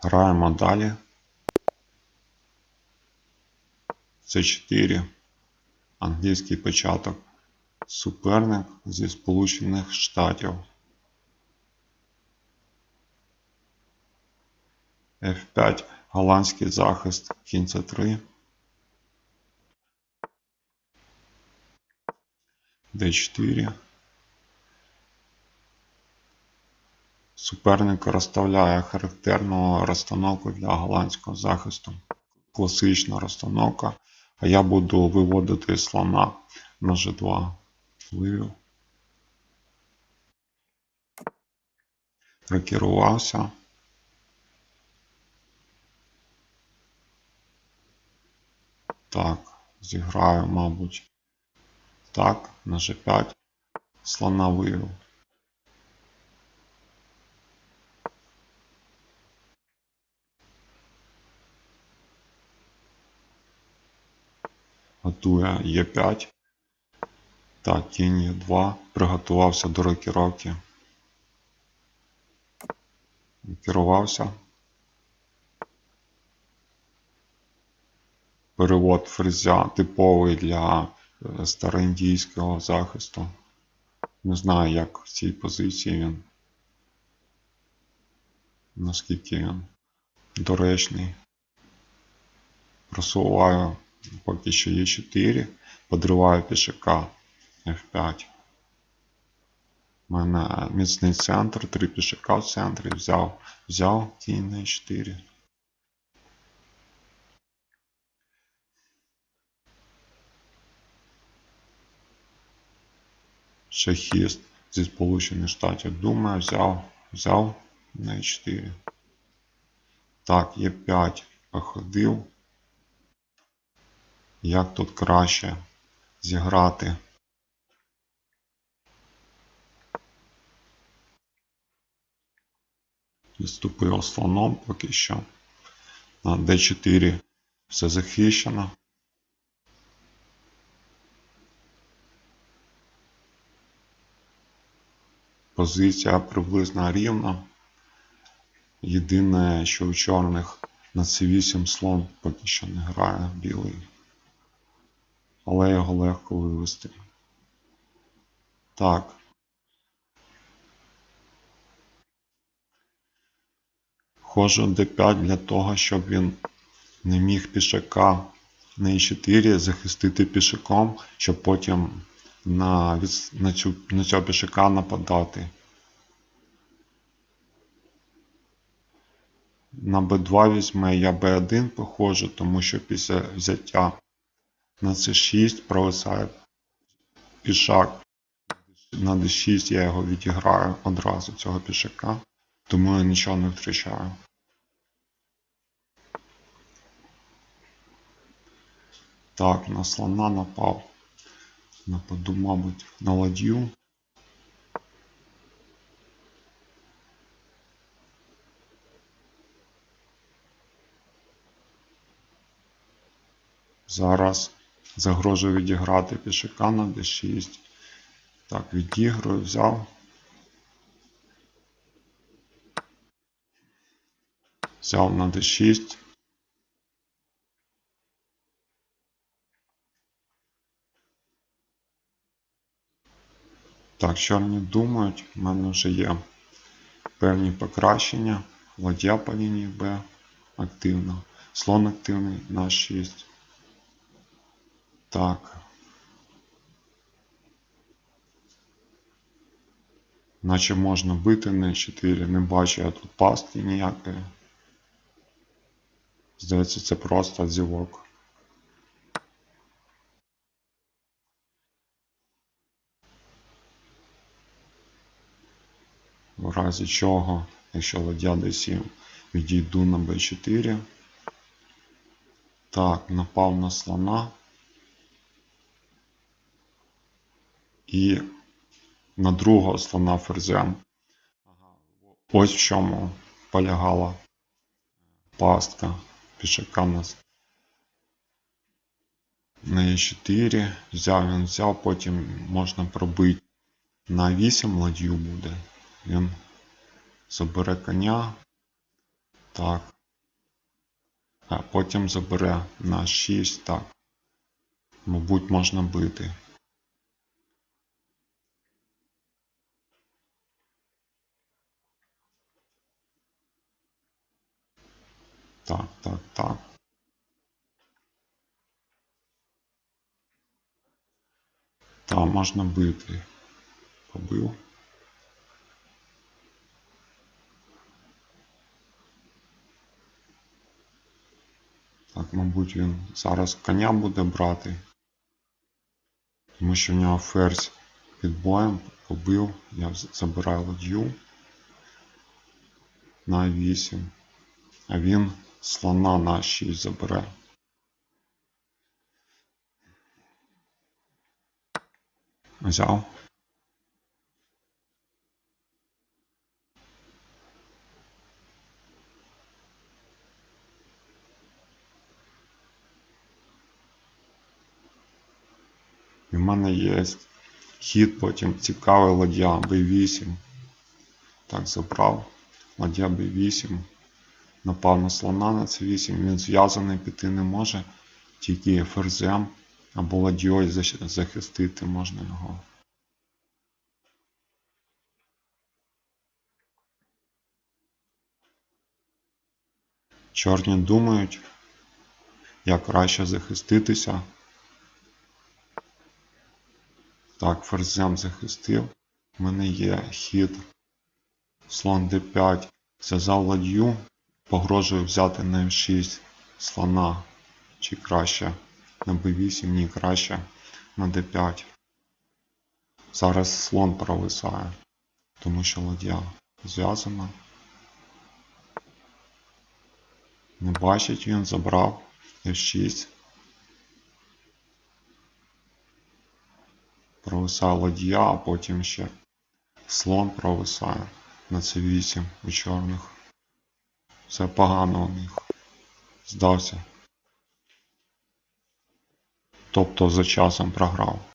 Граємо далі. С4. Англійський початок. Суперник зі Сполучених Штатів. F5. Голландський захист. Кінь C3. D4. Суперник розставляє характерну розстановку для голландського захисту. Класична розстановка. А я буду виводити слона на G2. Вивів. Прикерувався. Так, зіграю, мабуть. Так, на G5. Слона вивів. Готує Е5. Так, кінь Е2. Приготувався до рокіровки. Керувався. Перевод фрезя типовий для е, староіндійського захисту. Не знаю, як в цій позиції він. Наскільки він доречний. Просуваю поки що є 4. Подриваю пішака F5. У мене міцний центр, три пішака в центрі. Взяв, взяв кінь на 4. Шахіст зі Сполучених Штатів думає, взяв, взяв на 4. Так, є 5 походив. Як тут краще зіграти? Відступив слоном поки що. На D4 все захищено. Позиція приблизно рівна. Єдине, що у чорних на C8 слон поки що не грає білий. Але його легко вивести. Так. Хожу d5 для того, щоб він не міг пішака на e4 захистити пішаком, щоб потім на, на, цю, на цього пішака нападати. На b2 візьме я b1 походжу, тому що після взяття на c6 провисає пішак. На d6 я його відіграю одразу цього пішака, тому я нічого не втрачаю. Так, на слона напав. Нападу, мабуть, на ладью. Зараз загрожую відіграти пішака на d6. Так, відіграю, взяв. Взяв на d6. Так, чорні думають, в мене вже є певні покращення. Ладья по лінії Б активна. Слон активний на 6. Так. Наче можна бити на 4. Не бачу я тут пастки ніякої. Здається, це просто зівок. В разі чого, якщо ладья d7, відійду на b4. Так, напав на слона. І на другого слона ферзем. Ось в чому полягала пастка пішака на с- на e4. Взяв він взяв, потім можна пробити на 8 ладью буде. Він забере коня. Так. А потім забере на 6, так. Мабуть, можна бити. Так, так, так. Та можна бити. Побив. Так, мабуть, він зараз коня буде брати. Тому що в нього ферзь під боєм побив. Я забираю ладью на 8. А він слона на 6 забере. Взяв. І в мене є хід потім цікавий ладья B8. Так, забрав. Ладья B8. Напав на слона на C8. Він зв'язаний піти не може. Тільки ферзем або ладьою захистити можна його. Чорні думають, як краще захиститися. Так, ферзем захистив. У мене є хід. Слон d5. Зв'язав ладью. Погрожую взяти на f6 слона. Чи краще на b8, ні, краще на d5. Зараз слон провисає, тому що ладья зв'язана. Не бачить він, забрав f6. Провисає ладья, а потім ще слон провисає на c8 у чорних. Все погано у них. Здався. Тобто за часом програв.